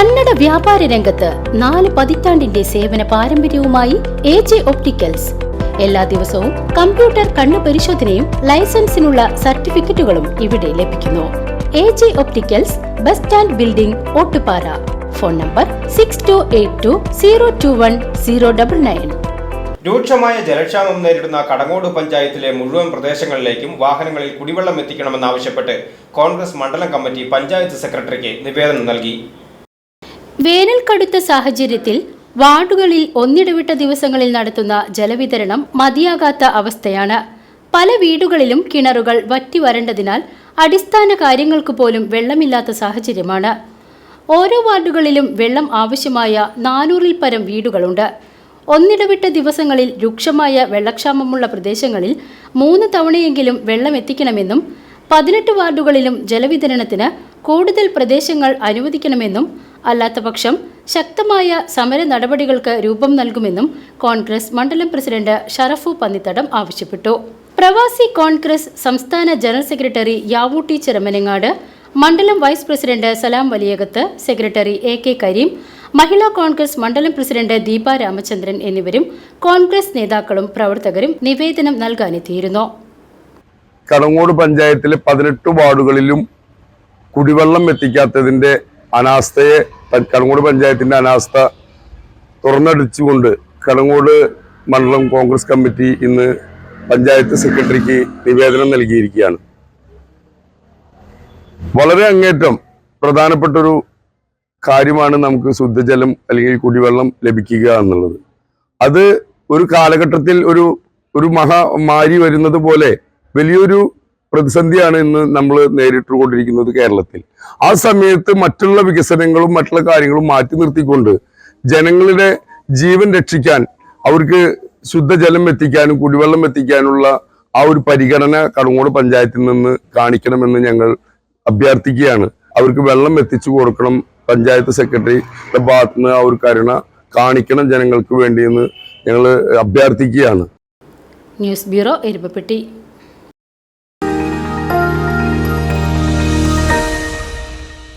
കന്നഡ വ്യാപാര രംഗത്ത് നാല് പതിറ്റാണ്ടിന്റെ സേവന പാരമ്പര്യവുമായി എ ജെ ഒപ്റ്റിക്കൽസ്. എല്ലാ ദിവസവും കമ്പ്യൂട്ടർ കണ്ണു പരിശോധനയും ലൈസൻസിനുള്ള സർട്ടിഫിക്കറ്റുകളും ഇവിടെ ലഭിക്കുന്നു. A J opticals bus stand building Ottupara. Phone number six two eight two zero two one zero double nine രൂക്ഷമായ ജലക്ഷാമം നേരിടുന്ന കടങ്ങോട് പഞ്ചായത്തിലെ മുഴുവൻ പ്രദേശങ്ങളിലേക്കും വാഹനങ്ങളിൽ കുടിവെള്ളം എത്തിക്കണമെന്നാവശ്യപ്പെട്ട് കോൺഗ്രസ് മണ്ഡലം കമ്മിറ്റി പഞ്ചായത്ത് സെക്രട്ടറിക്ക് നിവേദനം നൽകി. വേനൽ കടുത്ത സാഹചര്യത്തിൽ വാർഡുകളിൽ ഒന്നിടവിട്ട ദിവസങ്ങളിൽ നടത്തുന്ന ജലവിതരണം മതിയാകാത്ത അവസ്ഥയാണ്. പല വീടുകളിലും കിണറുകൾ വറ്റി വരണ്ടതിനാൽ അടിസ്ഥാന കാര്യങ്ങൾക്ക് പോലും വെള്ളമില്ലാത്ത സാഹചര്യമാണ്. ഓരോ വാർഡുകളിലും വെള്ളം ആവശ്യമായ നാനൂറിൽ പരം വീടുകളുണ്ട്. ഒന്നിടവിട്ട ദിവസങ്ങളിൽ രൂക്ഷമായ വെള്ളക്ഷാമമുള്ള പ്രദേശങ്ങളിൽ മൂന്ന് തവണയെങ്കിലും വെള്ളം എത്തിക്കണമെന്നും പതിനെട്ട് വാർഡുകളിലും ജലവിതരണത്തിന് കൂടുതൽ പ്രദേശങ്ങൾ അനുവദിക്കണമെന്നും അല്ലാത്തപക്ഷം ശക്തമായ സമര നടപടികൾക്ക് രൂപം നൽകുമെന്നും കോൺഗ്രസ് മണ്ഡലം പ്രസിഡന്റ് ഷറഫു പന്നിത്തടം ആവശ്യപ്പെട്ടു. പ്രവാസി കോൺഗ്രസ് സംസ്ഥാന ജനറൽ സെക്രട്ടറി യാവൂട്ടി ചെറമനങ്ങാട് മണ്ഡലം vice president Salam Valiyakath secretary A K Kareem Mahila Congress മണ്ഡലം പ്രസിഡന്റ് ദീപ രാമചന്ദ്രൻ എന്നിവരും കോൺഗ്രസ് നേതാക്കളും പ്രവർത്തകരും നിവേദനം നൽകാനെത്തിയിരുന്നു. കടങ്ങോട് പഞ്ചായത്തിലെ പതിനെട്ട് വാർഡുകളിലും കുടിവെള്ളം എത്തിക്കാത്തതിന്റെ അനാസ്ഥയെ കടങ്ങോട് പഞ്ചായത്തിന്റെ അനാസ്ഥ തുറന്നടിച്ചുകൊണ്ട് കടങ്ങോട് മണ്ഡലം കോൺഗ്രസ് കമ്മിറ്റി ഇന്ന് പഞ്ചായത്ത് സെക്രട്ടറിക്ക് നിവേദനം നൽകിയിരിക്കുകയാണ്. വളരെ അങ്ങേറ്റം പ്രധാനപ്പെട്ടൊരു കാര്യമാണ് നമുക്ക് ശുദ്ധജലം അല്ലെങ്കിൽ കുടിവെള്ളം ലഭിക്കുക എന്നുള്ളത്. അത് ഒരു കാലഘട്ടത്തിൽ ഒരു ഒരു മഹാമാരി വരുന്നത് പോലെ വലിയൊരു പ്രതിസന്ധിയാണ് ഇന്ന് നമ്മൾ നേരിട്ടുകൊണ്ടിരിക്കുന്നത് കേരളത്തിൽ. ആ സമയത്ത് മറ്റുള്ള വികസനങ്ങളും മറ്റുള്ള കാര്യങ്ങളും മാറ്റി നിർത്തിക്കൊണ്ട് ജനങ്ങളുടെ ജീവൻ രക്ഷിക്കാൻ അവർക്ക് ശുദ്ധജലം എത്തിക്കാനും കുടിവെള്ളം എത്തിക്കാനുള്ള ആ ഒരു പരിഗണന കടങ്ങോട് പഞ്ചായത്തിൽ നിന്ന് കാണിക്കണമെന്ന് ഞങ്ങൾ അഭ്യർത്ഥിക്കുകയാണ്. അവർക്ക് വെള്ളം എത്തിച്ചു കൊടുക്കണം പഞ്ചായത്ത് സെക്രട്ടറിയുടെ ഭാഗത്ത് നിന്ന് ആ ഒരു കരുണ കാണിക്കണം ജനങ്ങൾക്ക് വേണ്ടിയെന്ന് ഞങ്ങൾ അഭ്യർത്ഥിക്കുകയാണ്. News bureau Erumapetty.